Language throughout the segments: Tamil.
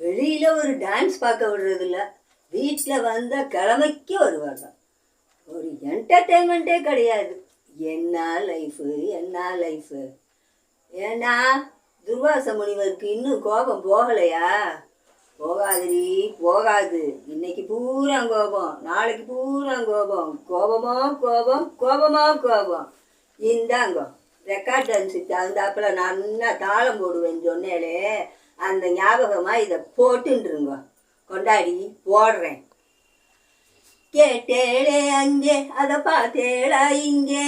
வெளியில் ஒரு டான்ஸ் பார்க்க விடுறதில்ல. வீட்டில் வந்தால் கிழமைக்கு வருவாங்க. ஒரு என்டர்டெயின்மெண்ட்டே கிடையாது. என்ன லைஃபு என்ன லைஃபு ஏன்னா துர்வாச முனிவருக்கு இன்னும் கோபம் போகலையா? போகாதுடி போகாது. இன்னைக்கு பூரா கோபம் நாளைக்கு பூரா கோபம். கோபமோ கோபம் கோபமோ கோபம். இந்தாங்கோ ரெக்கார்ட் டான்ஸுக்கு தகுந்தாப்புல நான் தாளம் போடுவேன்னு சொன்னேலே அந்த ஞாபகமாக இதை போட்டுருங்க கொண்டாடி போடுறேன். கேட்டேளே அங்கே அதை பார்த்தேளா இங்கே?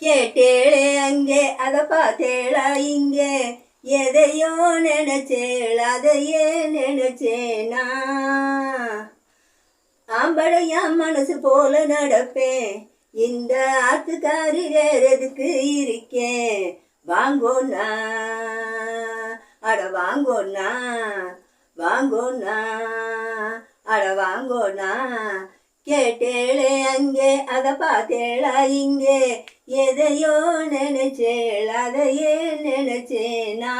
கேட்டேளே அங்கே அதை பார்த்தேளா இங்கே? எதையோ நினைச்சேள் அதையே நினைச்சேனா? ஆம்படையா மனசு போல நடப்பேன். இந்த ஆத்துக்காரி வேறதுக்கு இருக்கேன். நான் அட வாங்கோண்ணா வாங்கோண்ணா அட வாங்கோண்ணா கேட்டேளே அங்கே அதை பார்த்தேளா இங்கே. எதையோ நினைச்சேள் அதையே நினைச்சேனா.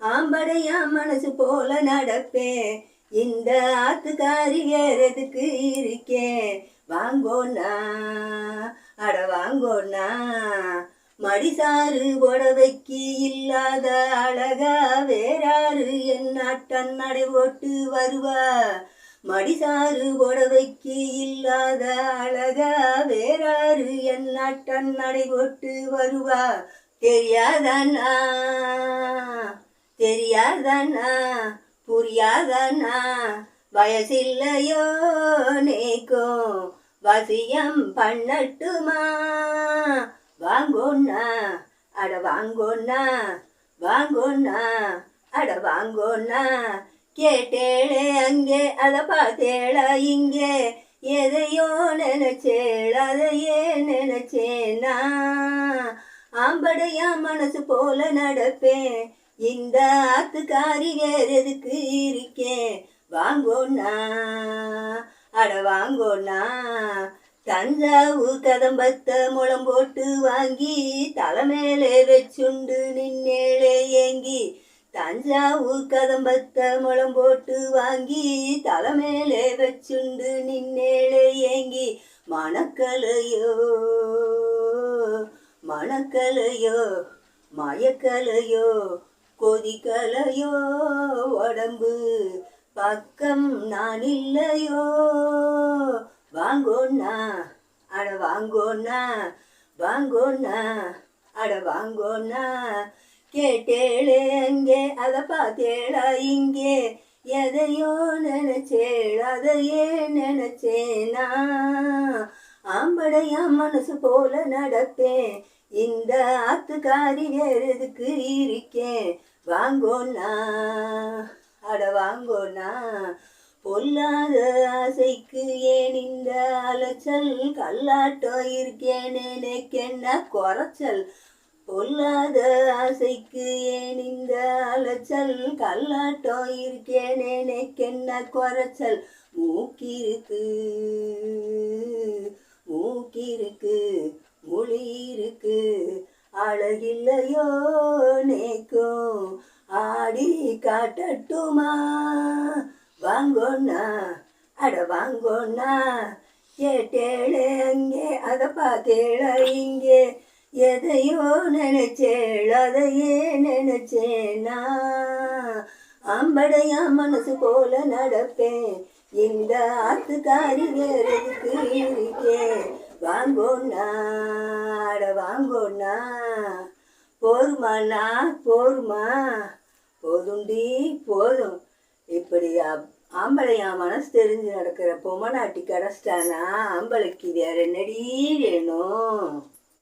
ஆம்படையா மனசு போல நடப்பேன். இந்த ஆத்துக்காரி ஏறதுக்கு இருக்கேன். வாங்கோண்ணா அட வாங்கோண்ணா மடிசாறு புடவைக்கு இல்லாத அழகா வேறாறு என் நாட்டன் நடை போட்டு வருவா. மடிசாறு புடவைக்கு இல்லாத அழகா வேறாறு என் நாட்டன் நடை போட்டு வருவா. தெரியாதண்ணா தெரியாதண்ணா புரியாதண்ணா வயசில்லையோ நேக்கும் வசியம் பண்ணட்டுமா? வாங்கோண்ணா அட வாங்கோண்ணா வாங்கோண்ணா அட வாங்கோண்ணா. கேட்டேளே அங்கே அதை பார்த்தேளா இங்கே. எதையோ நினைச்சேள் அதையே நினைச்சேனா ஆம்படையா மனசு போல நடப்பேன். இந்த ஆத்துக்காரி வேற எதுக்கு இருக்கேன்? வாங்கோண்ணா அட வாங்கோண்ணா. தஞ்சாவு கதம்பத்த முளம் போட்டு வாங்கி தலைமேலே வச்சுண்டு நின்னேளே ஏங்கி தஞ்சாவு கதம்பத்த முளம் போட்டு வாங்கி தலைமேலே வச்சுண்டு நின்னேளே ஏங்கி மணக்கலையோ மணக்கலையோ மயக்கலையோ கொதிக்கலையோ உடம்பு பக்கம் நான் இல்லையோ வாங்கோண்ணா அட வாங்கோண்ணா வாங்கோண்ணா அட வாங்கோண்ணா. கேட்டேளே அங்கே அதை பார்த்தேளா இங்கே. எதையோ நினைச்சேள் அதையே நினைச்சேனா. ஆம்படையா மனசு போல நடப்பேன் இந்த ஆத்துக்காரி வேறதுக்கு இருக்கேன். வாங்கோண்ணா அட வாங்கோண்ணா. பொல்லாத ஆசைக்கு ஏன் இந்த அலைச்சல்? கல்லாட்டம் இருக்கேன் நினைக்கென்ன குறைச்சல்? பொல்லாத ஆசைக்கு ஏன் இந்த அலைச்சல்? கல்லாட்டம் இருக்கேன் நினைக்கென்ன குறைச்சல்? மூக்கிருக்கு மூக்கிருக்கு மொழி இருக்கு அழகில்லையோ நேக்கும் ஆடி காட்டட்டுமா? வாங்கோண்ணா அட வாங்கோண்ணா. கேட்டேளே அங்கே அதை பார்த்தேள இங்கே. எதையோ நினைச்சேள் அதையே நினைச்சேனா. அம்படையா மனசு போல நடப்பேன். இந்த ஆத்துக்காரி வேறதுக்கு இருக்கேன். வாங்கோண்ணா அட வாங்கோண்ணா. போருமாண்ணா போருமா போதுண்டி போதும். அப்படியா? ஆம்பளையா மனசு தெரிஞ்சு நடக்கிற பொம்மநாட்டி கடைச்சிட்டானா? ஆம்பளைக்கு வேற என்னடி வேணும்?